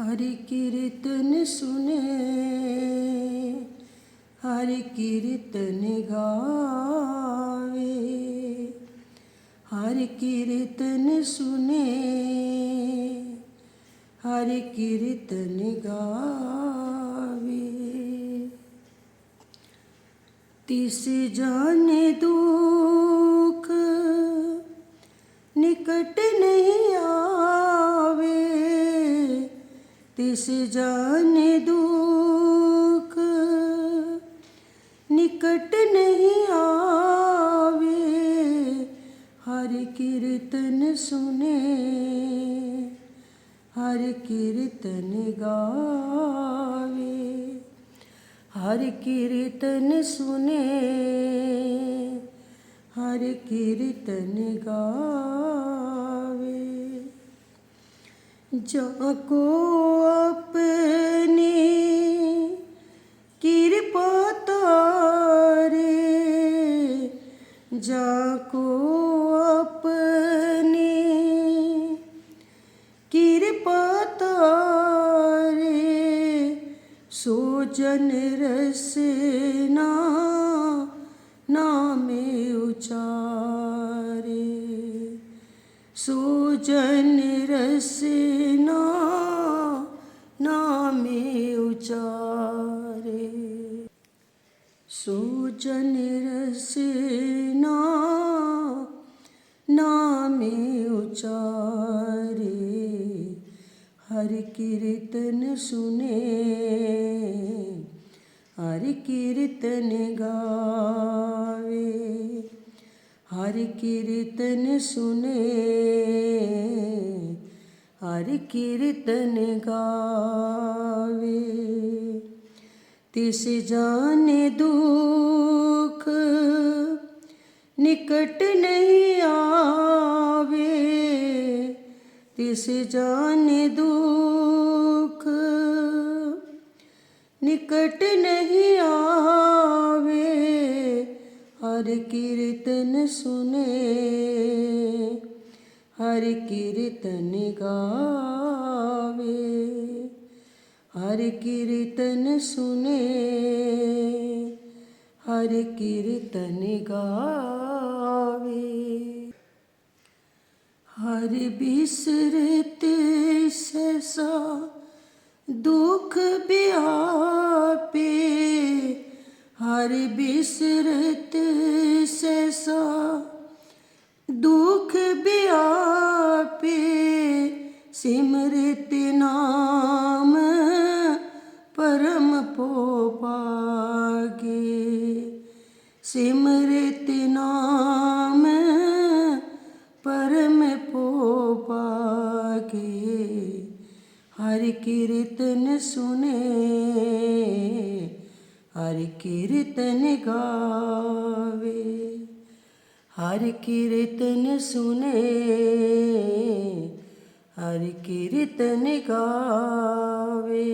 ਹਰਿ ਕੀਰਤਨ ਸੁਨੇ, ਹਰਿ ਕੀਰਤਨ ਗਾਵੇ, ਹਰਿ ਕੀਰਤਨ ਸੁਨੇ, ਹਰਿ ਕੀਰਤਨ ਗਾਵੇ। ਤਿਸ ਜਾਣੇ ਦੁਖ ਨਿਕਟ ਨਹੀਂ ਆ ਤਿਸ ਜਾਣੇ ਦੁਖ ਨਿਕਟ ਨਹੀਂ ਆਵੇ, ਹਰ ਕੀਰਤਨ ਸੁਨੇ, ਹਰ ਕੀਰਤਨ ਗਾਵੇ, ਹਰ ਕੀਰਤਨ ਸੁਨੇ, ਹਰ ਕੀਰਤਨ ਗਾਵੇ। को अपने किरपतरे जाको अपने किरपतरे सोजन रसना नामे उचारे सो ਜਨ ਰਸਨਾ ਨਾਮੇ ਉਚਾਰੇ। ਸੋ ਜਨ ਰਸਨਾ ਨਾਮੇ ਉਚਾਰੇ। ਸੋ ਜਨ ਰਸਨਾ ਨਾਮੇ ਉਚਾਰੇ ਹਰ ਕੀਰਤਨ ਸੁਨੇ, ਹਰ ਕੀਰਤਨ ਗਾਵੇ। ਹਰਿ ਕੀਰਤਨ ਕੀਰਤਨ ਗਾਵੇ ਤਿਸ ਜਾਣੇ ਦੁਖ ਨਿਕਟ ਨਹੀਂ ਆਵੇ। ਤਿਸ ਜਾਣੇ ਦੁਖ ਨਿਕਟ ਨਹੀਂ ਆਵੇ। ਹਰ ਕੀਰਤਨ ਸੁਨੇ, ਹਰ ਕੀਰਤਨ ਗਾਵੇ, ਹਰ ਕੀਰਤਨ ਸੁਨੇ, ਹਰ ਕੀਰਤਨ ਗਾਵੇ। ਹਰ ਬਿਸਰਤ ਸੈਸਾ ਦੁਖ ਬਿਆਪੇ हर बिसरत से सा दुख ब्यापे सिमरत नाम परम पो पागे सिमरत नाम परम पो पागे हर कीर्तन सुने ਹਰ ਕੀਰਤਨ ਗਾਵੇ ਹਰ ਕੀਰਤਨ ਸੁਨੇ, ਹਰ ਕੀਰਤਨ ਗਾਵੇ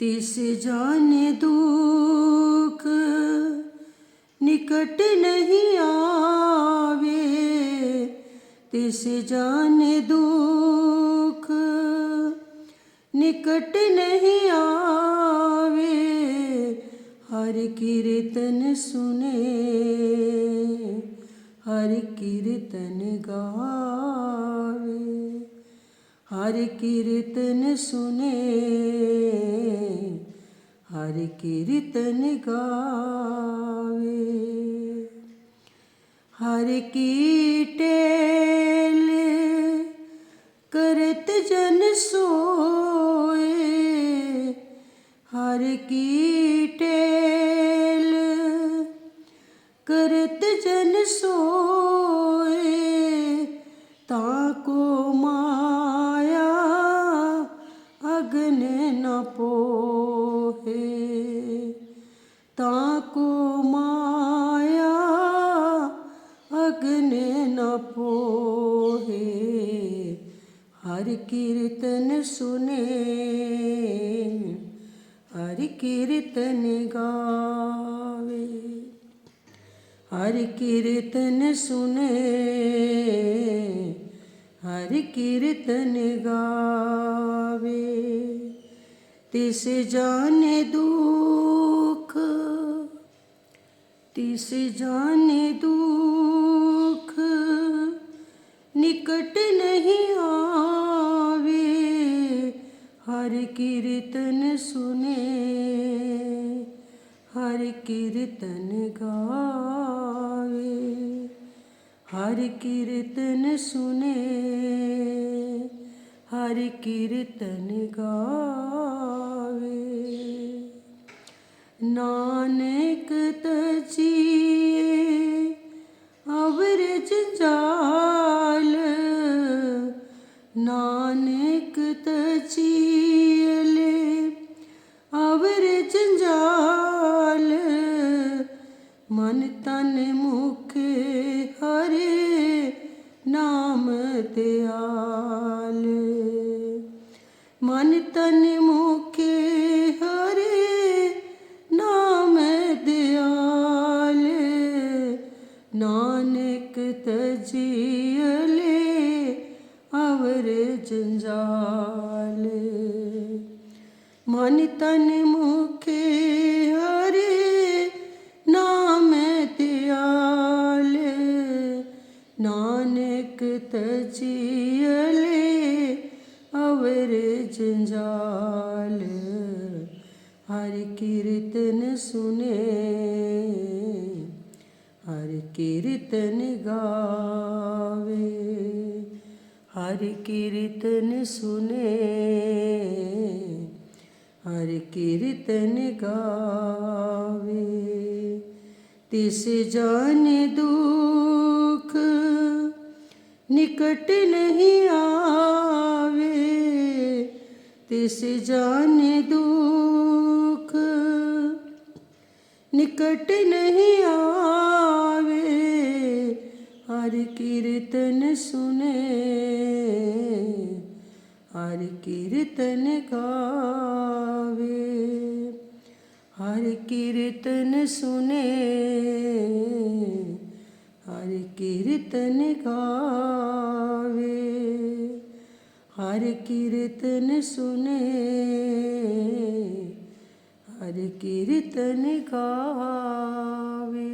ਤਿਸ ਜਾਣੇ ਦੁਖ ਨਿਕਟ ਨਹੀਂ ਆਵੇ, ਤਿਸ ਜਾਣੇ ਦੁਖ ਨਿਕਟ ਨਹੀਂ ਹਰ ਕੀਰਤਨ ਸੁਨੇ, ਹਰ ਕੀਰਤਨ ਗਾਵੇ, ਹਰ ਕੀਰਤਨ ਸੁਨੇ, ਹਰ ਕੀਰਤਨ ਗਾਵੇ। ਹਰ ਕੀ ਟੇਲ ਕਰਤ ਜਨ ਸੋਏ, ਹਰ ਕੀ ਟੇਲ ਸੋਏ ਤਾਂ ਕੋ ਮਾਇਆ ਅਗਨ ਨ ਪੋਹੇ। ਤਾਂ ਕੋ ਮਾਇਆ ਅਗਨ ਨ ਪੋਹੇ। ਹਰ ਕੀਰਤਨ ਸੁਨੇ, ਹਰ ਕੀਰਤਨ ਗਾਵੇ। ਹਰ ਕੀਰਤਨ ਸੁਨੇ, ਹਰ ਕੀਰਤਨ ਗਾਵੇ। ਤਿਸ ਜਾਣੇ ਦੁਖ, ਤਿਸ ਜਾਣੇ ਦੁਖ ਨਿਕਟ ਨਹੀਂ ਆਵੇ। ਹਰ ਕੀਰਤਨ ਸੁਨੇ ਹਰ ਕੀਰਤਨ ਗਾਵੇ, ਹਰ ਕੀਰਤਨ ਸੁਨੇ, ਹਰ ਕੀਰਤਨ ਗਾਵੇ। ਨਾਨਕ ਤਜੀਏ ਅਵਰ ਜੰਜਾਲ ਨਾਨਕ ਤਜੀਲੇ ਅਵਰ ਜੰਜਾਲ ਮਨ ਤਨ ਹਰੇ ਨਾਮ ਦਿਆਲ ਮਨ ਤਨ ਮੁਖੇ ਹਰੇ ਨਾਮ ਦਿਆਲ ਨਾਨਕ ਤਜੀਲੇ ਅਵਰ ਜੰਜਾਲ। ਮਨ ਤਨ ਮੁਖੇ ਤਜੀਲੇ ਅਵਰ ਜੰਜਾਲ। ਹਰ ਕੀਰਤਨ ਸੁਨੇ, ਹਰ ਕੀਰਤਨ ਗਾਵੇ। ਹਰ ਕੀਰਤਨ ਸੁਨੇ, ਹਰ ਕੀਰਤਨ ਗਾਵੇ। ਤਿਸ ਜਾਣ ਦੁਖ ਨਿਕਟ ਨਹੀਂ ਆਵੇ, ਤਿਸ ਜਾਣ ਦੁਖ। ਨਿਕਟ ਨਹੀਂ ਆਵੇ, ਹਰ ਕੀਰਤਨ ਸੁਨੇ, ਹਰ ਕੀਰਤਨ ਗਾਵੇ। ਹਰ ਕੀਰਤਨ ਸੁਨੇ ਹਰ ਕੀਰਤਨ ਗਾਵੇ ਹਰ ਕੀਰਤਨ ਸੁਨੇ ਹਰ ਕੀਰਤਨ ਗਾਵੇ